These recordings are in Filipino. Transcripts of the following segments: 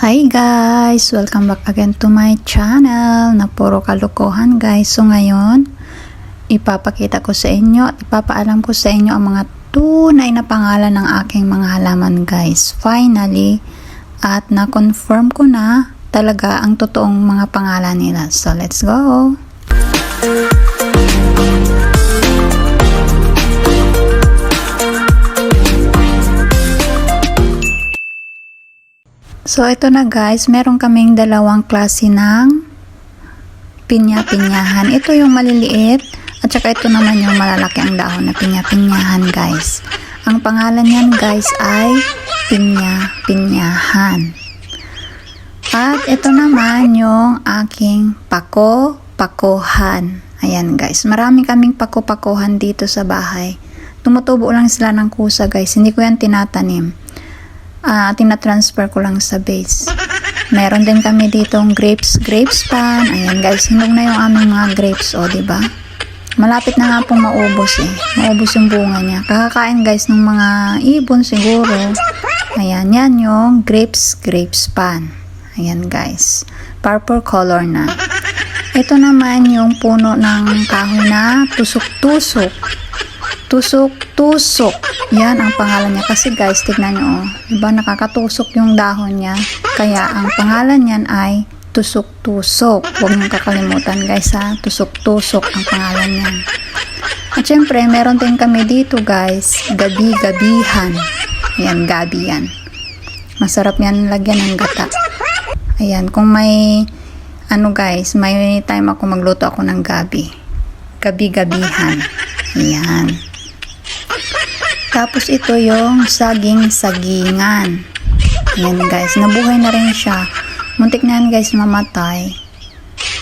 Hi guys! Welcome back again to my channel na puro kalokohan guys. So ngayon, ipapakita ko sa inyo at ipapaalam ko sa inyo ang mga tunay na pangalan ng aking mga halaman guys. Finally, at na-confirm ko na talaga ang totoong mga pangalan nila. So let's go! So, ito na guys, meron kaming dalawang klase ng pinya-pinyahan. Ito yung maliliit at saka ito naman yung malalaki ang dahon na pinya-pinyahan guys. Ang pangalan niyan guys ay pinya-pinyahan. At ito naman yung aking pako-pakohan. Ayan guys, marami kaming pako-pakohan dito sa bahay. Tumutubo lang sila ng kusa guys, hindi ko yan tinatanim ah tina-transfer ko lang sa base. Meron din kami ditong grapes, grapes pan. Ayan guys, hinog na yung aming mga grapes, o, oh, di ba? Malapit na nga pong maubos eh. Maubos yung bunga niya. Kakakain guys ng mga ibon siguro. Ayan, yan yung grapes, grapes pan. Ayan guys. Purple color na. Ito naman yung puno ng kahoy na tusok-tusok. Tusok-tusok. Yan ang pangalan niya. Kasi guys, tignan nyo, oh. Diba nakakatusok yung dahon niya. Kaya ang pangalan niyan ay tusok-tusok. Huwag niyong kakalimutan guys ha. Tusok-tusok ang pangalan niyan. At syempre, meron din kami dito guys, gabi-gabihan. Ayan, gabi yan. Masarap yan lagyan ng gata. Ayan, kung may ano guys, may time ako magluto ako ng gabi. Gabi-gabihan. Ayan. Tapos ito yung saging-sagingan. Ayan guys, nabuhay na rin siya. Muntik na yan guys mamatay.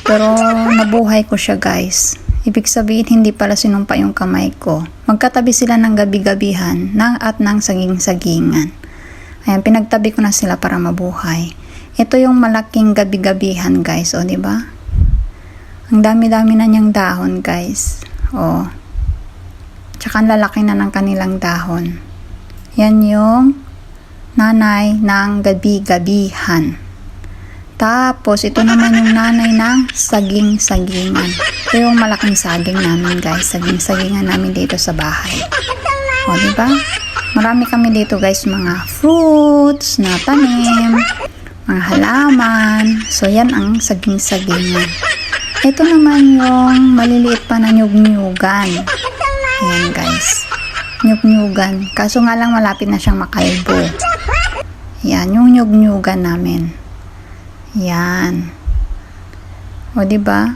Pero nabuhay ko siya guys. Ibig sabihin hindi pala sinumpa yung kamay ko. Magkatabi sila ng gabi-gabihan ng at ng saging-sagingan. Ayan, pinagtabi ko na sila para mabuhay. Ito yung malaking gabi-gabihan guys, o ba? Ang dami-dami na niyang dahon guys. O, Tsaka lalaki na ng kanilang dahon. Yan yung nanay ng gabi-gabihan. Tapos, ito naman yung nanay ng saging-sagingan. Ito yung malaking saging namin, guys. Saging-sagingan namin dito sa bahay. O, di ba? Marami kami dito, guys, mga fruits na tanim, mga halaman. So, yan ang saging-sagingan. Ito naman yung maliliit pa na nyug-nyugan. Ayan guys. Nyug-nyugan. Kaso nga lang malapit na siyang makalbo. Yan, yung nyug-nyugan namin. Yan. O, ba?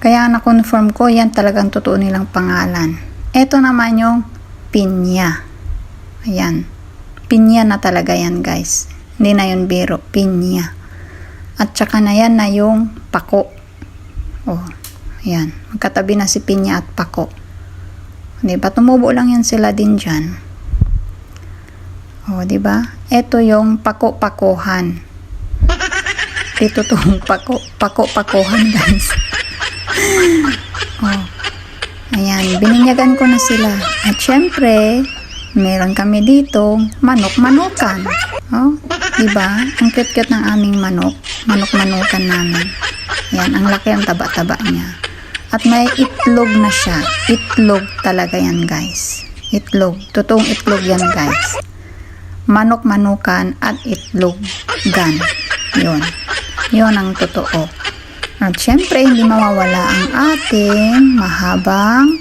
Kaya na-confirm ko, yan talagang totoo nilang pangalan. Ito naman yung pinya. Ayan. Pinya na talaga yan, guys. Hindi na yun biro. Pinya. At saka na yan na yung pako. Oh, ayan. Magkatabi na si pinya at pako. Di ba? Tumubo lang yan sila din dyan. O, di ba? Ito yung pako-pakohan. Ito tong pako, pako-pakohan, guys. o, ayan. Bininyagan ko na sila. At syempre, meron kami dito, manok-manukan. O, di ba? Ang cute-cute ng aming manok. Manok-manukan namin. Yan, ang laki ang taba-taba niya. At may itlog na siya. Itlog talaga yan guys. Itlog. Totoong itlog yan guys. Manok-manukan at itlog gan. Yun. Yun ang totoo. At syempre, hindi mawawala ang ating mahabang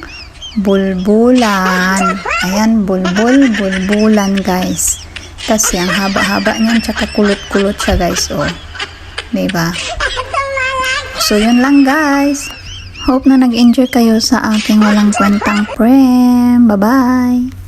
bulbulan. Ayan, bulbul, bulbulan guys. Kasi ang haba-haba niyan, tsaka kulot-kulot siya guys. Oh. Diba? So, yun lang guys. Hope na nag-enjoy kayo sa aking walang kwentang prem. Bye-bye!